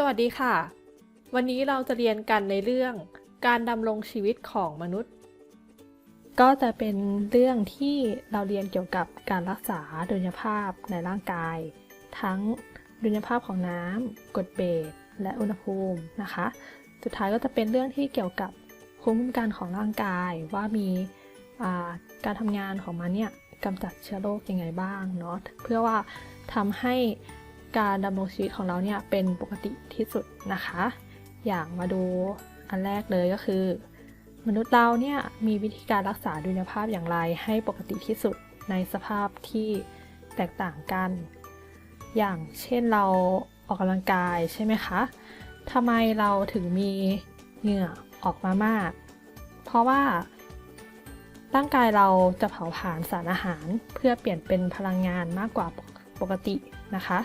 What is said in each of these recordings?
สวัสดีค่ะ วันนี้เราจะเรียนกันในเรื่อง การดำรงชีวิตของมนุษย์ ก็จะเป็นเรื่องที่เราเรียนเกี่ยวกับการรักษาดุลยภาพในร่างกาย ทั้งดุลยภาพของน้ำกรดเบสและอุณหภูมินะคะ สุดท้ายก็จะเป็นเรื่องที่เกี่ยวกับภูมิคุ้มกันของร่างกายว่ามีการทำงานของมันเนี่ยกำจัดเชื้อโรคยังไงบ้างเนาะเพื่อว่าทำให้ การดำรงชีวิตของเราเนี่ยเป็นปกติที่สุดนะคะ อย่างมาดูอันแรกเลยก็คือ มนุษย์เราเนี่ยมีวิธีการรักษาดุลยภาพอย่างไรให้ปกติที่สุดในสภาพที่แตกต่างกัน อย่างเช่นเราออกกำลังกายใช่ไหมคะทำไมเราถึงมีเหงื่อออกมามาก เพราะว่าร่างกายเราจะเผาผลาญสารอาหารเพื่อเปลี่ยนเป็นพลังงานมากกว่าปกตินะคะ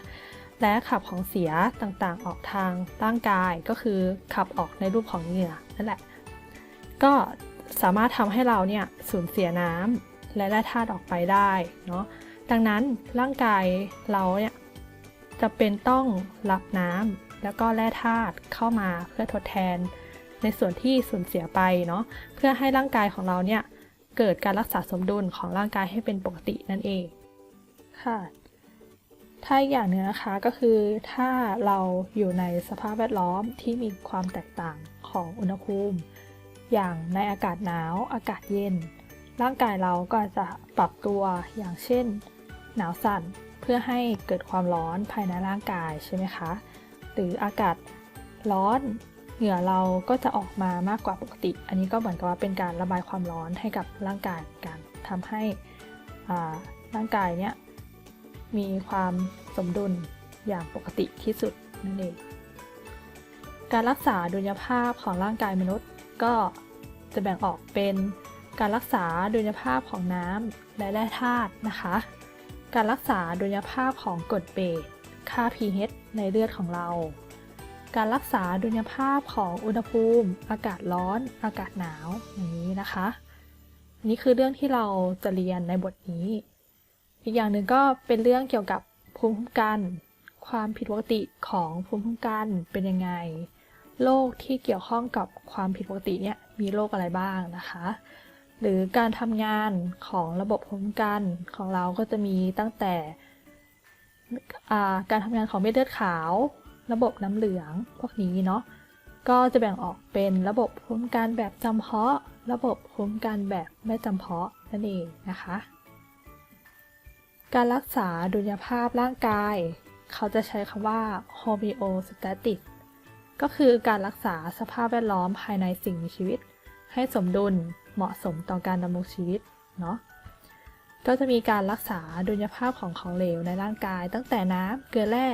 และขับของเสียต่างๆ ออกทางร่างกายก็คือขับออกในรูปของเหงื่อนั่นแหละ ก็สามารถทำให้เราเนี่ยสูญเสียน้ำและแร่ธาตุออกไปได้เนาะดังนั้นร่างกายเราเนี่ยจะเป็นต้องรับน้ำแล้วก็แร่ธาตุเข้ามาเพื่อทดแทน ในส่วนที่สูญเสียไปเนาะเพื่อให้ร่างกายของเราเนี่ยเกิดการรักษาสมดุลของร่างกายให้เป็นปกตินั่นเองค่ะ ถ้าอย่างหนึงนะคะก็คือถ้าเราอยู่ในสภาพแวดล้อมที่มีความแตกต่างของอุณหภูมิ อย่างในอากาศหนาวอากาศเย็น ร่างกายเราก็จะปรับตัวอย่างเช่น หนาวสั่นเพื่อให้เกิดความร้อนภายในร่างกายใช่ไหมคะ หรืออากาศร้อนเหงื่อเราก็จะออกมามากกว่าปกติ อันนี้ก็เหมือนกับว่าเป็นการระบายความร้อนให้กับร่างกายกันทำให้ร่างกายเนี้ย มีความสมดุลอย่างปกติที่สุดนั่นเอง การรักษาดุลยภาพของร่างกายมนุษย์ก็จะแบ่งออกเป็นการรักษาดุลยภาพของน้ำและแร่ธาตุนะคะ การรักษาดุลยภาพของกรดเบสค่า pH ในเลือดของเรา การรักษาดุลยภาพของอุณหภูมิ อากาศร้อน อากาศหนาวอย่างนี้นะคะ นี่คือเรื่องที่เราจะเรียนในบทนี้ อีกอย่างหนึ่งก็เป็นเรื่องเกี่ยวกับภูมิคุ้มกัน ความผิดปกติของภูมิคุ้มกันเป็นยังไง โรคที่เกี่ยวข้องกับความผิดปกติเนี่ยมีโรคอะไรบ้างนะคะ หรือการทำงานของระบบภูมิคุ้มกันของเราก็จะมีตั้งแต่การทำงานของเม็ดเลือดขาว ระบบน้ำเหลืองพวกนี้เนาะก็จะแบ่งออกเป็นระบบภูมิคุ้มกันแบบจำเพาะ ระบบภูมิคุ้มกันแบบไม่จำเพาะนั่นเองนะคะ การรักษาดุลยภาพร่างกาย เขาจะใช้คำว่า homeostatic ก็คือการรักษาสภาพแวดล้อมภายในสิ่งมีชีวิต ให้สมดุลเหมาะสมต่อการดำรงชีวิตเนาะก็จะมีการรักษาดุลยภาพของของเหลวในร่างกาย ตั้งแต่น้ำเกลือแร่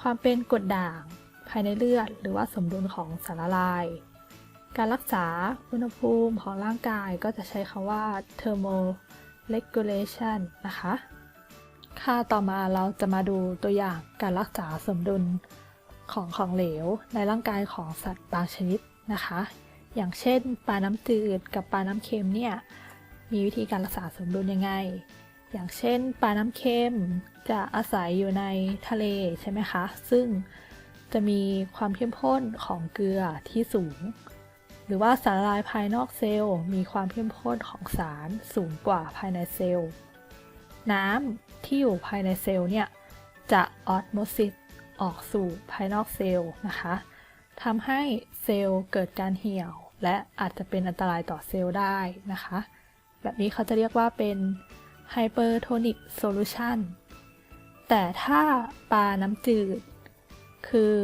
ความเป็นกรดด่างภายในเลือด หรือว่าสมดุลของสารละลาย การรักษาอุณหภูมิของร่างกายก็จะใช้คำว่า thermo regulation นะคะ ค่ะต่อมาเราจะมาดูตัวอย่างการรักษาสมดุลของของเหลวในร่างกายของสัตว์บางชนิดนะคะ อย่างเช่นปลาน้ำจืดกับปลาน้ำเค็มเนี่ยมีวิธีการรักษาสมดุลยังไง อย่างเช่นปลาน้ำเค็มจะอาศัยอยู่ในทะเลใช่ไหมคะ ซึ่งจะมีความเข้มข้นของเกลือที่สูง หรือว่าสารละลายภายนอกเซลล์ มีความเข้มข้นของสารสูงกว่าภายในเซลล์ น้ำที่อยู่ภายในเซลล์เนี่ย จะออสโมซิสออกสู่ภายนอกเซลล์นะคะทำให้เซลล์เกิดการเหี่ยว และอาจจะเป็นอันตรายต่อเซลล์ได้นะคะ แบบนี้เขาจะเรียกว่าเป็น hypertonic solution แต่ถ้าปลาน้ำจืด คือ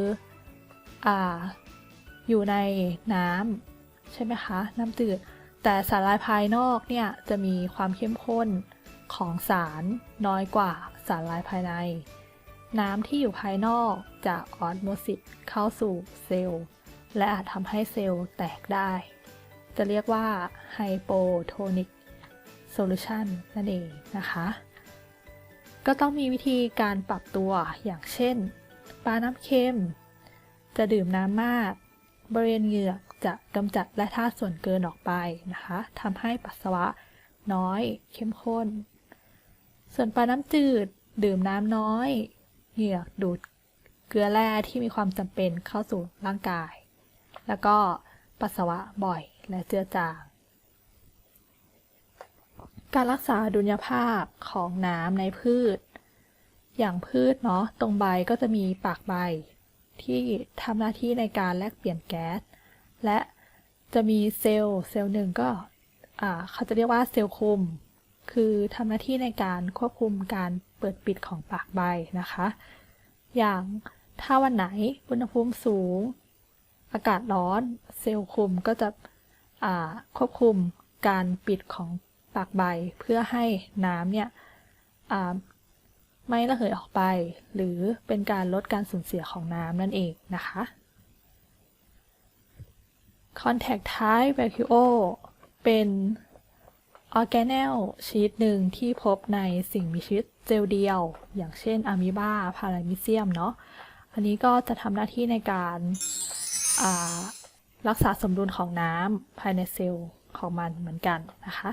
อ่าอยู่ในน้ำ ใช่ไหมคะ น้ำจืด แต่สารละลายภายนอกเนี่ยจะมีความเข้มข้นของสารน้อยกว่าสารละลายภายใน น้ำที่อยู่ภายนอกจะออสโมซิสเข้าสู่เซลล์ และอาจทำให้เซลล์แตกได้ จะเรียกว่าไฮโปโทนิกโซลูชันนั่นเองนะคะ ก็ต้องมีวิธีการปรับตัวอย่างเช่น ปลาน้ำเค็ม จะดื่มน้ำมาก บริเวณเหงือก จะกำจัดแร่ธาตุส่วนเกินออกไปนะคะทำให้ปัสสาวะน้อยเข้มข้น ส่วนปลาน้ำจืดดื่มน้ำน้อย เหงือกดูดเกลือแร่ที่มีความจำเป็นเข้าสู่ร่างกาย แล้วก็ปัสสาวะบ่อยและเจือจาง การรักษาดุลยภาพของน้ำในพืช อย่างพืชเนาะตรงใบก็จะมีปากใบ ที่ทำหน้าที่ในการแลกเปลี่ยนแก๊ส และจะมีเซลล์เซลล์หนึ่งก็เขาจะเรียกว่าเซลล์คุม คือทำหน้าที่ในการควบคุมการเปิดปิดของปากใบนะคะ อย่างถ้าวันไหนอุณหภูมิสูง อากาศร้อน เซลล์คุมก็จะควบคุมการปิดของปากใบ เพื่อให้น้ำเนี่ยไม่ระเหยออกไป หรือเป็นการลดการสูญเสียของน้ำนั่นเองนะคะ Contact type vacuo เป็นออร์แกเนลชนิดหนึ่งที่พบในสิ่งมีชีวิตเซลล์เดียว อย่างเช่นอะมีบาพารามิเซียมเนาะ อันนี้ก็จะทำหน้าที่ในการรักษาสมดุลของน้ำภายในเซลล์ของมันเหมือนกันนะคะ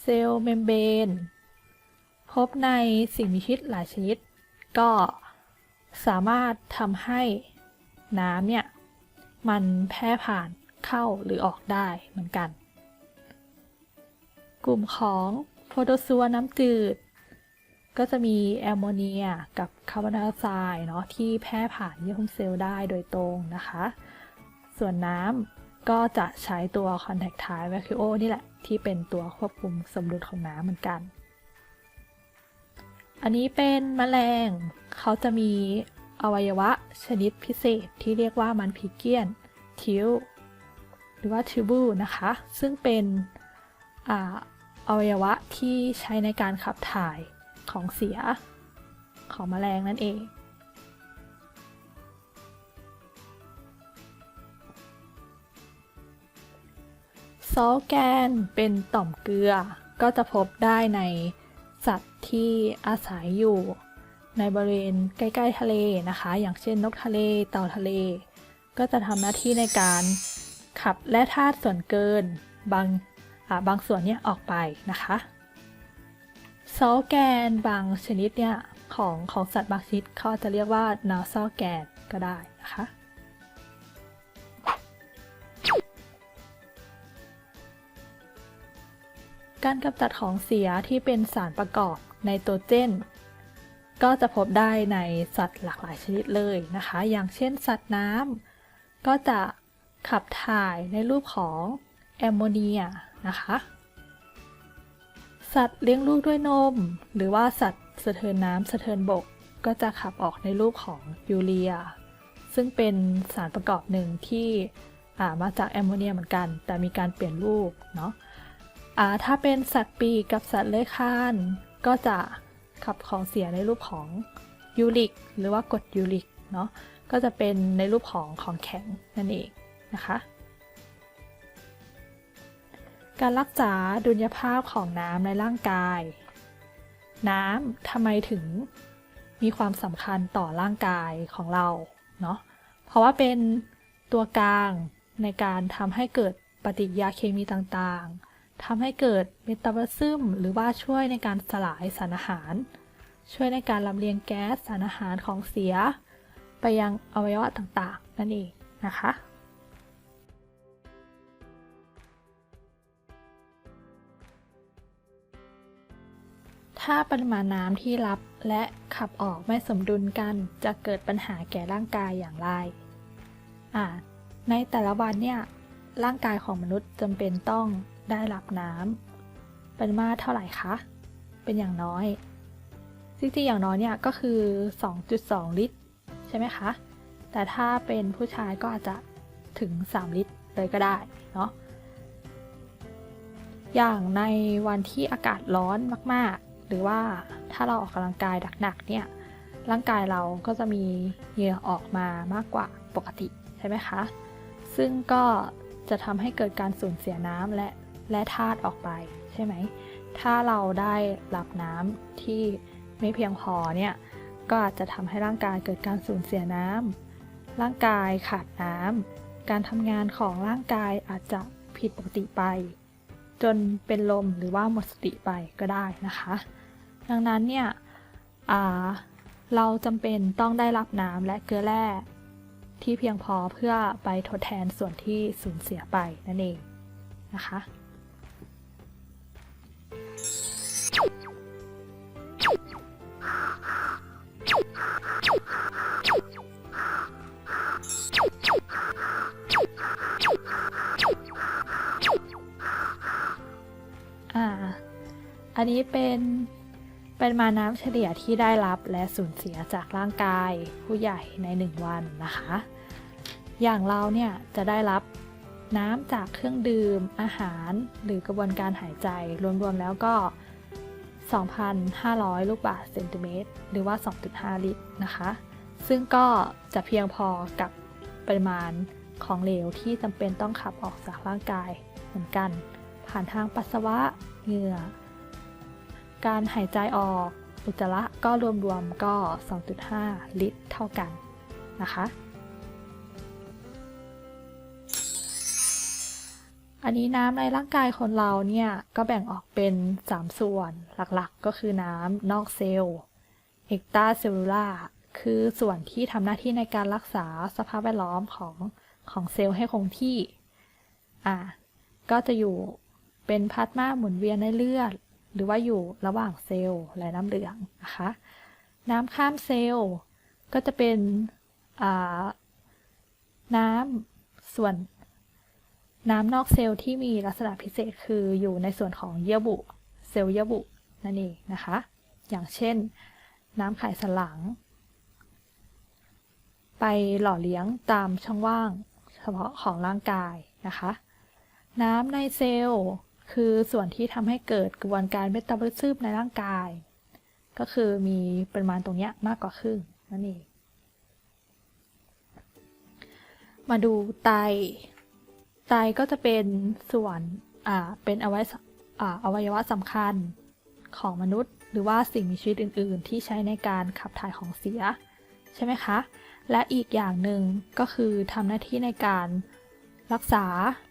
เซลล์เมมเบรนพบในสิ่งมีชีวิตหลายชนิด ก็สามารถทำให้น้ำเนี่ย มันแพร่ผ่านเข้าหรือออกได้เหมือนกัน กลุ่มของโปรโตซัวน้ำจืด ก็จะมีแอมโมเนียกับคาร์บอนไดออกไซด์เนาะที่แพร่ผ่านเยื่อหุ้มเซลล์ได้โดยตรงนะคะ ส่วนน้ำก็จะใช้ตัว Contact Type Vacuo นี่แหละ ที่เป็นตัวควบคุมสมดุลของน้ำเหมือนกัน อันนี้เป็นแมลงเขาจะมี อวัยวะชนิดพิเศษที่เรียกว่ามันพิเกียน ทิวหรือว่าทิบูนะคะ ซึ่งเป็นออวัยวะที่ใช้ในการขับถ่ายของเสียของแมลงนั่นเอง ซอลแกนเป็นต่อมเกลือก็จะพบได้ในสัตว์ที่อาศัยอยู่ ในบริเวณใกล้ๆทะเลนะคะ อย่างเช่นนกทะเล เต่าทะเล ก็จะทำหน้าที่ในการขับและธาตุส่วนเกินบางบางส่วนเนี่ยออกไปนะคะซอลแกนบางชนิดเนี่ยของของสัตว์บางชนิดเขาจะเรียกว่านาซอลแกนก็ได้นะคะการกำจัดของเสียที่เป็นสารประกอบไนโตรเจน ก็จะพบได้ในสัตว์หลากหลายชนิดเลยนะคะ อย่างเช่นสัตว์น้ำก็จะขับถ่ายในรูปของแอมโมเนียนะคะ สัตว์เลี้ยงลูกด้วยนม หรือว่าสัตว์สะเทินน้ำสะเทินบก ก็จะขับออกในรูปของยูเรีย ซึ่งเป็นสารประกอบหนึ่งที่มาจากแอมโมเนียเหมือนกัน แต่มีการเปลี่ยนรูปเนาะะถ้าเป็นสัตว์ปีกกับสัตว์เลื้อยคลานก็จะ ขับของเสียในรูปของยูริกหรือว่ากรดยูริกเนาะก็จะเป็นในรูปของของแข็งนั่นเองนะคะ การรักษาดุลยภาพของน้ำในร่างกาย น้ำทำไมถึงมีความสำคัญต่อร่างกายของเราเนาะเพราะว่าเป็นตัวกลางในการทำให้เกิดปฏิกิริยาเคมีต่างๆ ทำให้เกิดเมตาบอลิซึมหรือว่าช่วยในการสลายสารอาหาร ช่วยในการลำเลียงแก๊สสารอาหารของเสีย ไปยังอวัยวะต่างๆ นั่นเองนะคะถ้าปริมาณน้ำที่รับและขับออกไม่สมดุลกันจะเกิดปัญหาแก่ร่างกายอย่างไร ในแต่ละวันเนี่ยร่างกายของมนุษย์จำเป็นต้อง ได้รับน้ำปริมาณเท่าไหร่คะ เป็นอย่างน้อยจริงๆอย่างน้อยเนี่ยก็คือ 2.2 ลิตร ใช่ไหมคะ แต่ถ้าเป็นผู้ชายก็อาจจะถึง 3 ลิตรเลยก็ได้เนาะอย่างในวันที่อากาศร้อนมาก ๆ หรือว่าถ้าเราออกกำลังกายหนักๆเนี่ยร่างกายเราก็จะมีเหงื่อออกมามากกว่าปกติใช่ไหมคะ ซึ่งก็จะทำให้เกิดการสูญเสียน้ำและ และธาตุออกไปใช่ไหม ถ้าเราได้รับน้ำที่ไม่เพียงพอเนี่ย ก็อาจจะทำให้ร่างกายเกิดการสูญเสียน้ำร่างกายขาดน้ำการทำงานของร่างกายอาจจะผิดปกติไป จนเป็นลมหรือว่าหมดสติไปก็ได้นะคะ ดังนั้นเนี่ยเราจำเป็นต้องได้รับน้ำและเกลือแร่ที่เพียงพอเพื่อไปทดแทนส่วนที่สูญเสียไปนั่นเองนะคะ อ่า อันนี้เป็นเป็นมาน้ำเฉลี่ยที่ได้รับและสูญเสียจากร่างกายผู้ใหญ่ใน 1 วันนะคะ อย่างเราเนี่ยจะได้รับน้ำจากเครื่องดื่มอาหารหรือกระบวนการหายใจรวมๆแล้วก็ 2,500 ลูกบาศก์เซนติเมตรหรือว่า 2.5 ลิตรนะคะ ซึ่งก็จะเพียงพอกับปริมาณของเหลวที่จำเป็นต้องขับออกจากร่างกายเหมือนกัน ผ่านทางปัสสาวะเหงื่อ การหายใจออกอุจจาระก็รวมๆก็ 2.5 ลิตรเท่ากันนะคะ อันนี้น้ำในร่างกายคนเราเนี่ย ก็แบ่งออกเป็น 3 ส่วนหลักๆ ก็คือน้ำนอกเซลล์เอกตาเซลลูล่าคือส่วนที่ทำหน้าที่ในการรักษาสภาพแวดล้อมของของเซลล์ให้คงที่ อ่า ก็จะอยู่เป็นพลาสมาหมุนเวียนในเลือด หรือว่าอยู่ระหว่างเซลล์และน้ำเหลืองนะคะ น้ำข้ามเซลล์ก็จะเป็นน้ำส่วน น้ำนอกเซลล์ที่มีลักษณะพิเศษคืออยู่ในส่วนของเยื่อบุ เซลล์เยื่อบุนั่นเองนะคะ อย่างเช่น น้ำไขสันหลัง ไปหล่อเลี้ยงตามช่องว่างเฉพาะของร่างกายนะคะ น้ำในเซลล์คือส่วนที่ทำให้เกิดกระบวนการเมตาบอลิซึมในร่างกาย ก็คือมีปริมาณตรงนี้มากกว่าครึ่งนั่นเอง มาดูไต ไตก็จะเป็นส่วนอ่าเป็นอวัยอ่าอวัยวะสำคัญของมนุษย์ หรือว่าสิ่งมีชีวิตอื่น ๆ ที่ใช้ในการขับถ่ายของเสีย ใช่ไหมคะ และอีกอย่างหนึ่งก็คือทำหน้าที่ในการรักษา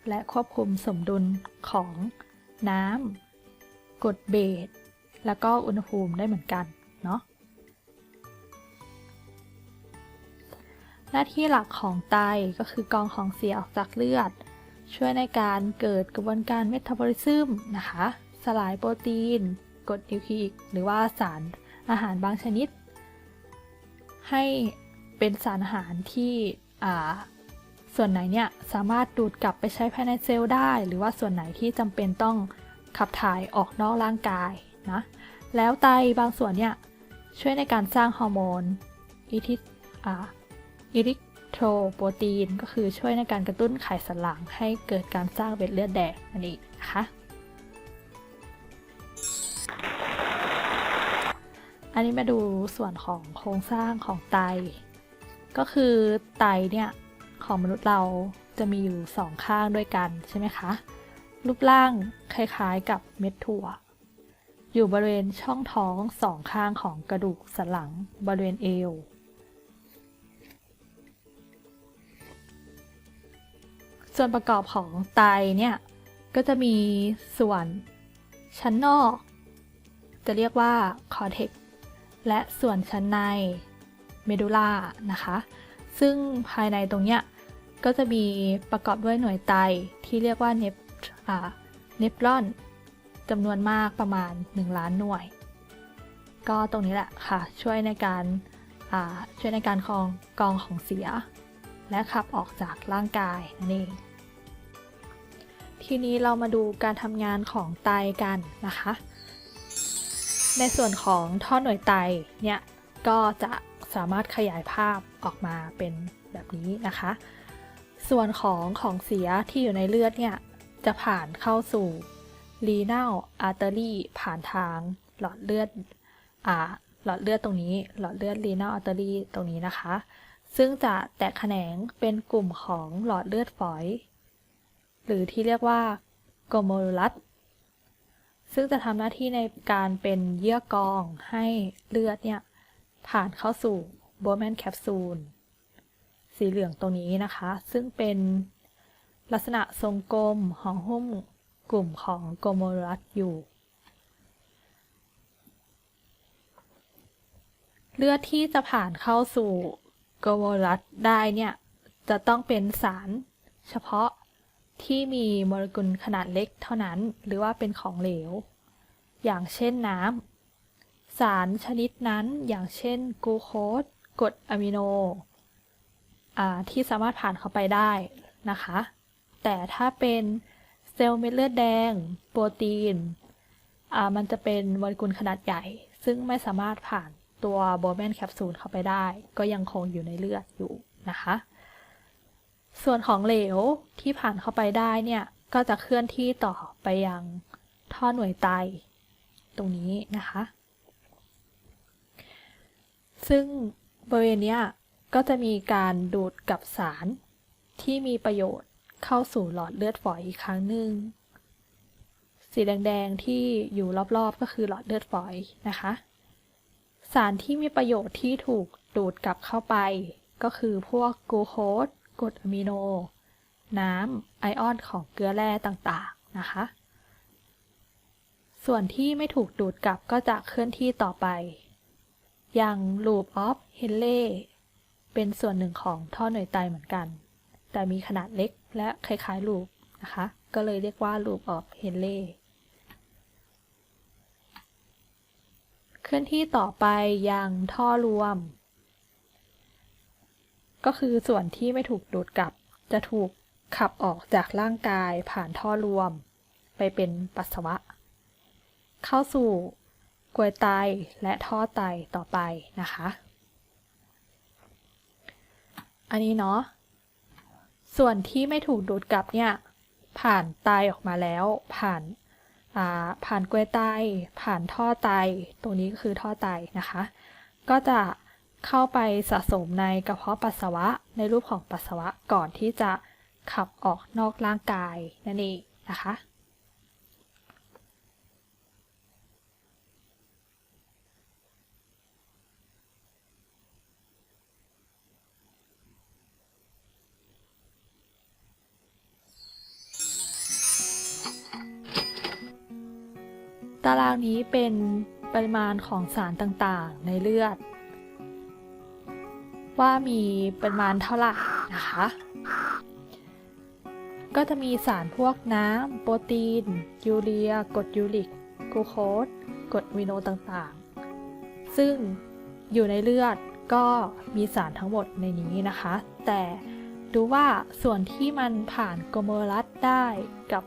และควบคุมสมดุลของน้ำกรดเบสแล้วก็อุณหภูมิได้เหมือนกันเนาะหน้าที่หลักของไตก็คือกรองของเสียออกจากเลือด ช่วยในการเกิดกระบวนการเมตาบอลิซึมนะคะ สลายโปรตีนกรดนิวคลีอิกหรือว่าสารอาหารบางชนิด ให้เป็นสารอาหารที่ส่วนไหนเนี่ยสามารถดูดกลับไปใช้ภายในเซลล์ได้ หรือว่าส่วนไหนที่จำเป็นต้องขับถ่ายออกนอกร่างกายนะแล้วไตบางส่วนเนี่ยช่วยในการสร้างฮอร์โมนอิทิอิริก โทรโปรตีนก็คือช่วยในการกระตุ้นไขสันหลังให้เกิดการสร้างเม็ดเลือดแดงนั่นเองนะคะ อันนี้มาดูส่วนของโครงสร้างของไต ก็คือไตเนี่ยของมนุษย์เราจะมีอยู่สองข้างด้วยกันใช่ไหมคะ รูปร่างคล้ายๆกับเม็ดถั่ว อยู่บริเวณช่องท้องสองข้างของกระดูกสันหลังบริเวณเอว ส่วนประกอบของไตเนี่ยก็จะมีส่วนชั้นนอก จะเรียกว่าคอเทกและส่วนชั้นในเมดูล่านะคะ ซึ่งภายในตรงเนี้ยก็จะมีประกอบด้วยหน่วยไตที่เรียกว่าเนปเนปรอนจำนวนมากประมาณ 1 ล้านหน่วย ก็ตรงนี้แหละค่ะ ช่วยในการช่วยในการคลองกองของเสีย และขับออกจากร่างกายนั่นเอง ทีนี้เรามาดูการทำงานของไตกันนะคะ ในส่วนของท่อหน่วยไตเนี่ยก็จะสามารถขยายภาพออกมาเป็นแบบนี้นะคะ ส่วนของของเสียที่อยู่ในเลือดเนี่ยจะผ่านเข้าสู่ renal artery ผ่านทางหลอดเลือดอ่าหลอดเลือดตรงนี้ หลอดเลือด renal artery ตรงนี้นะคะ ซึ่งจะแตกแขนงเป็นกลุ่มของหลอดเลือดฝอย หรือที่เรียกว่า glomerulus ซึ่งจะทำหน้าที่ในการเป็นเยื่อกรองให้เลือดเนี่ย ผ่านเข้าสู่ Bowman capsule สีเหลืองตรงนี้นะคะ ซึ่งเป็นลักษณะทรงกลมห่อหุ้มกลุ่มของโกโมรัสอยู่เลือดที่จะผ่านเข้าสู่ กวลัสได้เนี่ย จะต้องเป็นสารเฉพาะที่มีโมเลกุลขนาดเล็กเท่านั้น หรือว่าเป็นของเหลว อย่างเช่นน้ำ สารชนิดนั้นอย่างเช่นกลูโคสกรดอะมิโนที่สามารถผ่านเข้าไปได้นะคะ แต่ถ้าเป็นเซลล์เม็ดเลือดแดง โปรตีน มันจะเป็นโมเลกุลขนาดใหญ่ ซึ่งไม่สามารถผ่าน ตัวโบแมนแคปซูลเข้าไปได้ ก็ยังคงอยู่ในเลือดอยู่นะคะ ส่วนของเหลวที่ผ่านเข้าไปได้เนี่ย ก็จะเคลื่อนที่ต่อไปยังท่อหน่วยไตตรงนี้นะคะ ซึ่งบริเวณนี้ก็จะมีการดูดกับสารที่มีประโยชน์เข้าสู่หลอดเลือดฝอยอีกครั้งหนึ่งสีแดง ๆ ที่อยู่รอบ ๆ ก็คือหลอดเลือดฝอยนะคะ สารที่มีประโยชน์ที่ถูกดูดกลับเข้าไป ก็คือพวกกลูโคสกรดอะมิโน น้ำ ไอออนของเกลือแร่ต่างๆ นะคะ ส่วนที่ไม่ถูกดูดกลับก็จะเคลื่อนที่ต่อไป อยัง loop of Henle เป็นส่วนหนึ่งของท่อหน่วยไตเหมือนกัน แต่มีขนาดเล็กและคล้ายๆ loop นะคะ ก็เลยเรียกว่า loop of Henle เล่ อนที่ต่อไปยังท่อรวม ก็คือส่วนที่ไม่ถูกดูดกลับ จะถูกขับออกจากร่างกายผ่านท่อรวม ไปเป็นปัสสาวะ เข้าสู่กลวยไตและท่อไตต่อไปนะคะ อันนี้เนาะ ส่วนที่ไม่ถูกดูดกลับเนี่ย ผ่านไตออกมาแล้วผ่าน ผ่านกลวยไต ผ่านท่อไต ตัวนี้ก็คือท่อไตนะคะ ก็จะเข้าไปสะสมในกระเพาะปัสสาวะในรูปของปัสสาวะก่อนที่จะขับออกนอกร่างกายนั่นเองนะคะ ตารางนี้เป็นปริมาณของสารต่างๆในเลือด ว่ามีปริมาณเท่าไหร่นะคะ ก็จะมีสารพวกน้ำโปรตีน ยูเรียกรดยูริกกลูโคสกรดอะมิโนต่างๆ ซึ่งอยู่ในเลือดก็มีสารทั้งหมดในนี้นะคะ แต่ดูว่าส่วนที่มันผ่านโกลเมอรัสได้กับ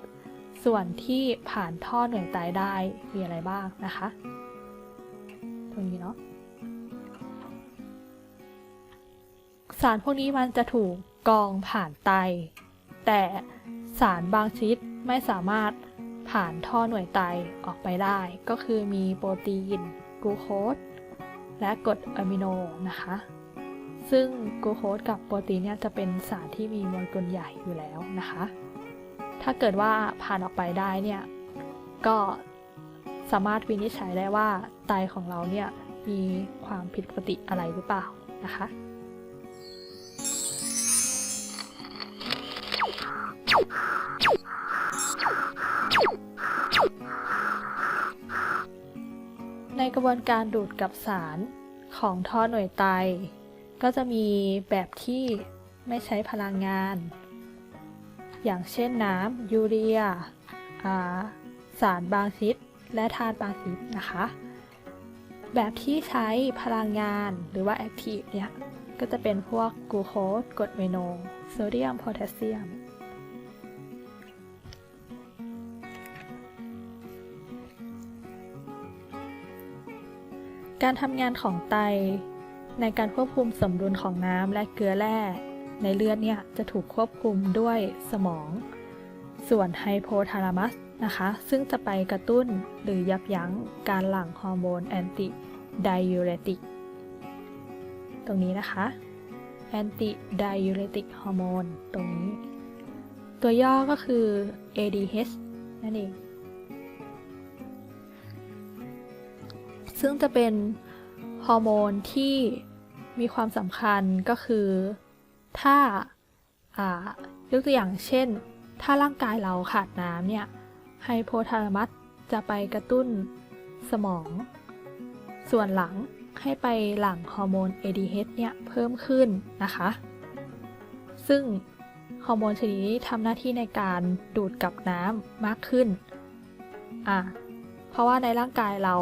ส่วนที่ผ่านท่อหน่วยไตได้มีอะไรบ้างนะคะ ตรงนี้เนาะสารพวกนี้มันจะถูกกองผ่านไต แต่สารบางชนิดไม่สามารถผ่านท่อหน่วยไตออกไปได้ ก็คือมีโปรตีนกลูโคสและกรดอะมิโนนะคะ ซึ่งกลูโคสกับโปรตีนเนี่ยจะเป็นสารที่มีโมเลกุลใหญ่อยู่แล้วนะคะ ถ้าเกิดว่าผ่านออกไปได้เนี่ย ก็สามารถวินิจฉัยได้ว่าไตของเราเนี่ยมีความผิดปกติอะไรหรือเปล่านะคะในกระบวนการดูดกับสารของท่อหน่วยไต ก็จะมีแบบที่ไม่ใช้พลังงาน อย่างเช่นน้ำยูเรียสารบางชนิดและธาตุบางชนิดนะคะ แบบที่ใช้พลังงานหรือว่าแอคทีฟเนี่ย ก็จะเป็นพวกกลูโคสกรดเมโนโซเดียมโพแทสเซียมการทำงานของไตในการควบคุมสมดุลของน้ำและเกลือแร่ ในเลือดเนี่ยจะถูกควบคุมด้วยสมอง ส่วนไฮโพทาลามัสนะคะ ซึ่งจะไปกระตุ้นหรือยับยั้งการหลั่งฮอร์โมนแอนติไดยูเรติก ตรงนี้นะคะแอนติไดยูเรติกฮอร์โมนตรงนี้ ตัวย่อก็คือ ADH นั่นเอง ซึ่งจะเป็นฮอร์โมนที่มีความสำคัญก็คือ ถ้ายกตัวอย่างเช่น ถ้าร่างกายเราขาดน้ำเนี่ยไฮโพทาลามัสจะไปกระตุ้นสมอง ส่วนหลังให้ไปหลั่งฮอร์โมน ADH เนี่ยเพิ่มขึ้นนะคะ ซึ่งฮอร์โมนชนิดนี้ทำหน้าที่ในการดูดกลับน้ำมากขึ้นอะเพราะว่าในร่างกายเรา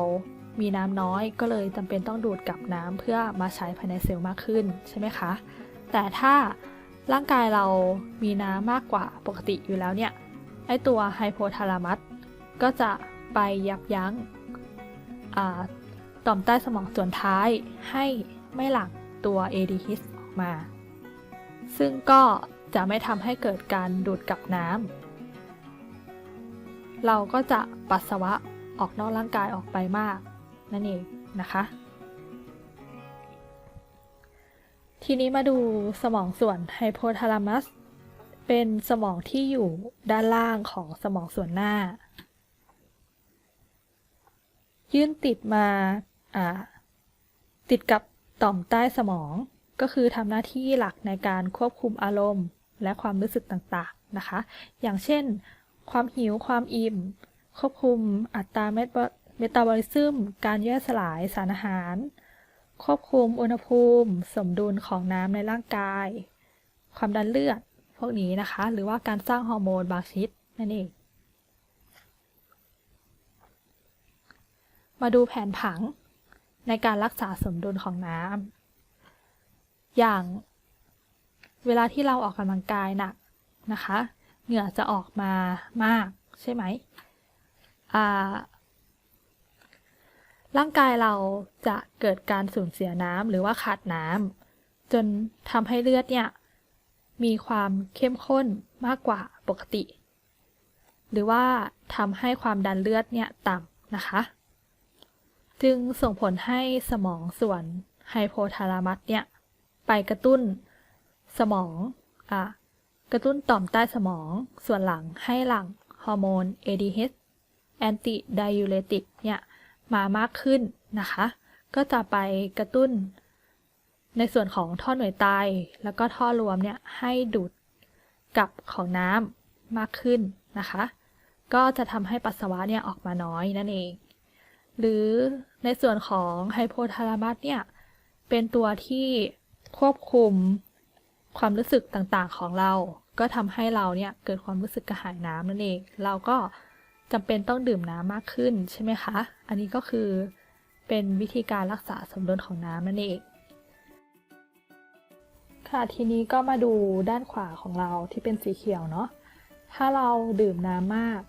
มีน้ำน้อยก็เลยจำเป็นต้องดูดกลับน้ำเพื่อมาใช้ภายในเซลล์มากขึ้นใช่ไหมคะ แต่ถ้าร่างกายเรามีน้ำมากกว่าปกติอยู่แล้วเนี่ย ไอตัวไฮโพทาลามัสก็จะไปยับยั้งต่อมใต้สมองส่วนท้ายให้ไม่หลั่งตัว ADH ออกมา ซึ่งก็จะไม่ทำให้เกิดการดูดกับน้ำ เราก็จะปัสสาวะออกนอกร่างกายออกไปมาก นั่นเองนะคะ ทีนี้มาดูสมองส่วนไฮโพทาลามัส เป็นสมองที่อยู่ด้านล่างของสมองส่วนหน้า ยื่นติดมาติดกับต่อมใต้สมองก็คือทำหน้าที่หลักในการควบคุมอารมณ์ และความรู้สึกต่างๆนะคะ อย่างเช่น ความหิวความอิ่ม ควบคุมอัตราเมตาบอลิซึม การย่อยสลายสารอาหาร ควบคุมอุณหภูมิ สมดุลของน้ำในร่างกาย ความดันเลือดพวกนี้นะคะ หรือว่าการสร้างฮอร์โมนบางชนิดนั่นเอง มาดูแผนผังในการรักษาสมดุลของน้ำ อย่างเวลาที่เราออกกำลังกายหนักนะคะ เหงื่อจะออกมามากใช่ไหมอ่า ร่างกายเราจะเกิดการสูญเสียน้ำหรือว่าขาดน้ำจนทำให้เลือดเนี่ย มีความเข้มข้นมากกว่าปกติ หรือว่าทำให้ความดันเลือดเนี่ยต่ำนะคะ จึงส่งผลให้สมองส่วนไฮโพทาลามัสเนี่ย ไปกระตุ้นสมองอะกระตุ้นต่อมใต้สมองส่วนหลังให้หลั่งฮอร์โมน ADH แอนติไดยูเรติกเนี่ย มามากขึ้นนะคะ ก็จะไปกระตุ้น ในส่วนของท่อหน่วยไตแล้วก็ท่อรวมเนี่ยให้ดูดกับของน้ำมากขึ้นนะคะ ก็จะทำให้ปัสสาวะเนี่ยออกมาน้อยนั่นเอง หรือในส่วนของไฮโพทาลามัสเนี่ยเป็นตัวที่ควบคุมความรู้สึกต่างๆของเรา ก็ทำให้เราเนี่ยเกิดความรู้สึกกระหายน้ำนั่นเอง เราก็ จำเป็นต้องดื่มน้ำมากขึ้นใช่ไหมคะ อันนี้ก็คือเป็นวิธีการรักษาสมดุลของน้ำนั่นเอง ค่ะทีนี้ก็มาดูด้านขวาของเราที่เป็นสีเขียวเนาะ ถ้าเราดื่มน้ำมาก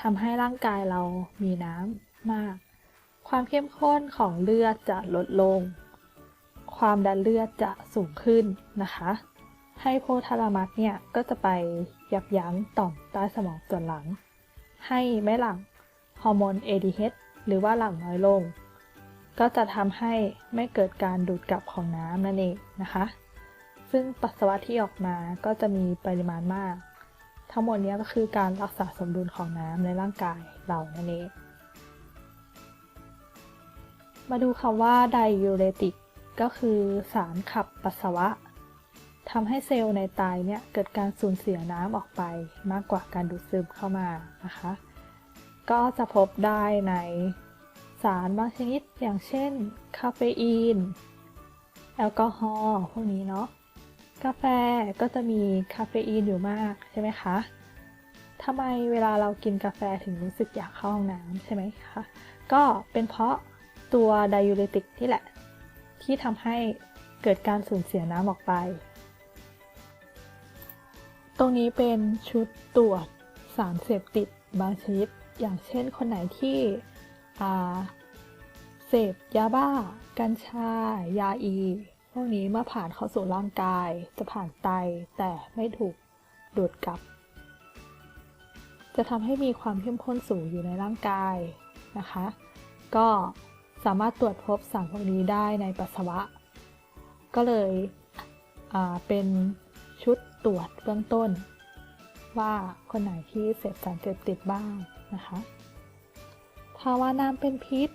ทำให้ร่างกายเรามีน้ำมาก ความเข้มข้นของเลือดจะลดลง ความดันเลือดจะสูงขึ้นนะคะให้โพทาลามัสเนี่ยก็จะไปยับยั้งต่อมใต้สมองส่วนหลัง ให้ไม่หลั่งฮอร์โมน ADH หรือว่าหลั่งน้อยลง ก็จะทำให้ไม่เกิดการดูดกลับของน้ำนั่นเองนะคะ ซึ่งปัสสาวะที่ออกมาก็จะมีปริมาณมาก ทั้งหมดนี้ก็คือการรักษาสมดุลของน้ำในร่างกายเรานั่นเอง มาดูคำว่าไดยูเรติกก็คือสารขับปัสสาวะ ทำให้เซลล์ในไตเนี่ยเกิดการสูญเสียน้ำออกไปมากกว่าการดูดซึมเข้ามานะคะ ก็จะพบได้ในสารบางชนิดอย่างเช่น คาเฟอีน แอลกอฮอล์พวกนี้เนาะกาแฟก็จะมีคาเฟอีนอยู่มากใช่ไหมคะทำไมเวลาเรากินกาแฟถึงรู้สึกอยากเข้าห้องน้ำใช่ไหมคะ ก็เป็นเพราะตัวไดยูเรติกนี่แหละ ที่ทำให้เกิดการสูญเสียน้ำออกไป ตรงนี้เป็นชุดตรวจสารเสพติดบางชนิด อย่างเช่นคนไหนที่เสพยาบ้า กัญชา ยาอี พวกนี้เมื่อผ่านเข้าสู่ร่างกาย จะผ่านไตแต่ไม่ถูกดูดกลับ จะทำให้มีความเข้มข้นสูงอยู่ในร่างกายนะคะ ก็สามารถตรวจพบสารพวกนี้ได้ในปัสสาวะ ก็เลยเป็นชุด ตรวจเบื้องต้น ว่าคนไหนที่เสพสารเสพติดบ้างนะคะภาวะน้ำเป็นพิษ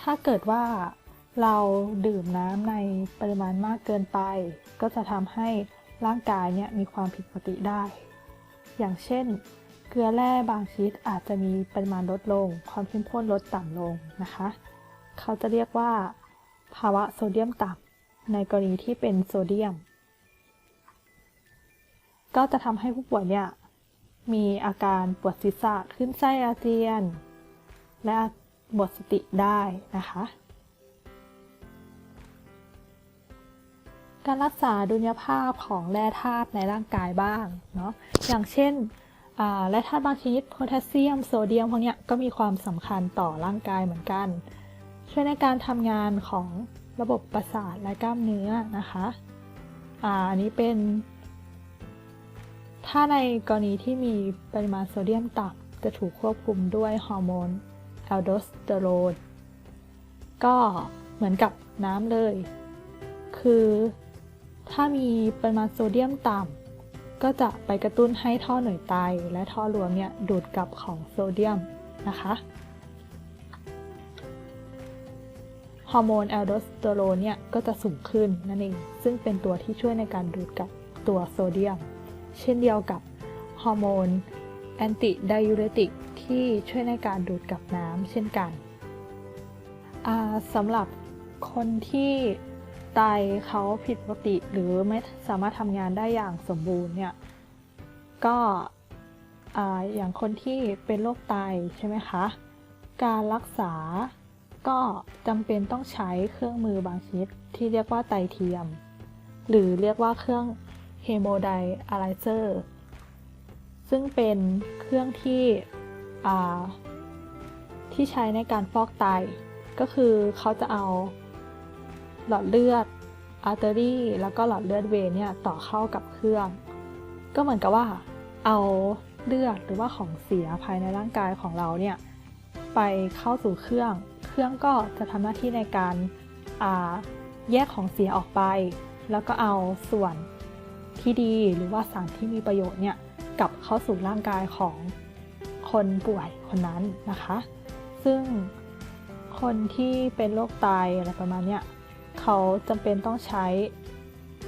ถ้าเกิดว่าเราดื่มน้ำในปริมาณมากเกินไป ก็จะทำให้ร่างกายเนี่ยมีความผิดปกติได้ อย่างเช่น เกลือแร่บางชนิดอาจจะมีปริมาณลดลง ความเข้มข้นลดต่ำลงนะคะ เขาจะเรียกว่า ภาวะโซเดียมต่ำในกรณีที่เป็นโซเดียม ก็จะทำให้ผู้ป่วยเนี่ยมีอาการปวดศีรษะขึ้นไส้อาเจียน และหมดสติได้นะคะ การรักษาดุลยภาพของแร่ธาตุในร่างกายบ้างเนาะอย่างเช่นแร่ธาตุบางชนิดโพแทสเซียมโซเดียมพวกเนี้ยก็มีความสำคัญต่อร่างกายเหมือนกัน ช่วยในการทำงานของระบบประสาทและกล้ามเนื้อนะคะออันนี้เป็น ถ้าในกรณีที่มีปริมาณโซเดียมต่ำจะถูกควบคุมด้วยฮอร์โมนแอลโดสเตอโรนก็เหมือนกับน้ำเลย คือถ้ามีปริมาณโซเดียมต่ำก็จะไปกระตุ้นให้ท่อหน่วยไตและท่อรวมเนี่ยดูดกลับของโซเดียมนะคะฮอร์โมนแอลโดสเตอโรนเนี่ยก็จะสูงขึ้นนั่นเอง ซึ่งเป็นตัวที่ช่วยในการดูดกลับตัวโซเดียม เช่นเดียวกับฮอร์โมนแอนติไดยูเรติกที่ช่วยในการดูดกับน้ำเช่นกันสำหรับคนที่ไตเขาผิดปกติหรือไม่สามารถทำงานได้อย่างสมบูรณ์เนี่ยก็อ่าอย่างคนที่เป็นโรคไตใช่ไหมคะ การรักษาก็จำเป็นต้องใช้เครื่องมือบางชนิดที่เรียกว่าไตเทียม หรือเรียกว่าเครื่อง เฮโมไดอะไลเซอร์ซึ่งเป็นเครื่องที่ที่ใช้ในการฟอกไต ก็คือเขาจะเอาหลอดเลือดอาร์เตอรี่แล้วก็หลอดเลือดเวย์เนี่ยต่อเข้ากับเครื่อง ก็เหมือนกับว่าเอาเลือดหรือว่าของเสียภายในร่างกายของเราเนี่ยไปเข้าสู่เครื่อง เครื่องก็จะทำหน้าที่ในการแยกของเสียออกไป แล้วก็เอาส่วน ที่ดีหรือว่าสารที่มีประโยชน์เนี่ยกลับเข้าสู่ร่างกายของคนป่วยคนนั้นนะคะ ซึ่งคนที่เป็นโรคไตอะไรประมาณเนี้ยเขาจำเป็นต้องใช้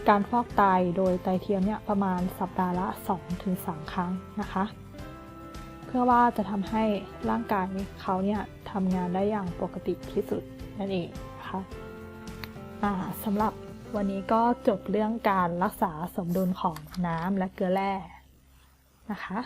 การฟอกไตโดยไตเทียมเนี่ยประมาณสัปดาห์ละ 2-3 ครั้งนะคะ เพื่อว่าจะทำให้ร่างกายเขาเนี่ยทำงานได้อย่างปกติที่สุดนั่นเองนะคะอ่าสำหรับ วันนี้ก็จบเรื่องการรักษาสมดุลของน้ำและเกลือแร่นะคะ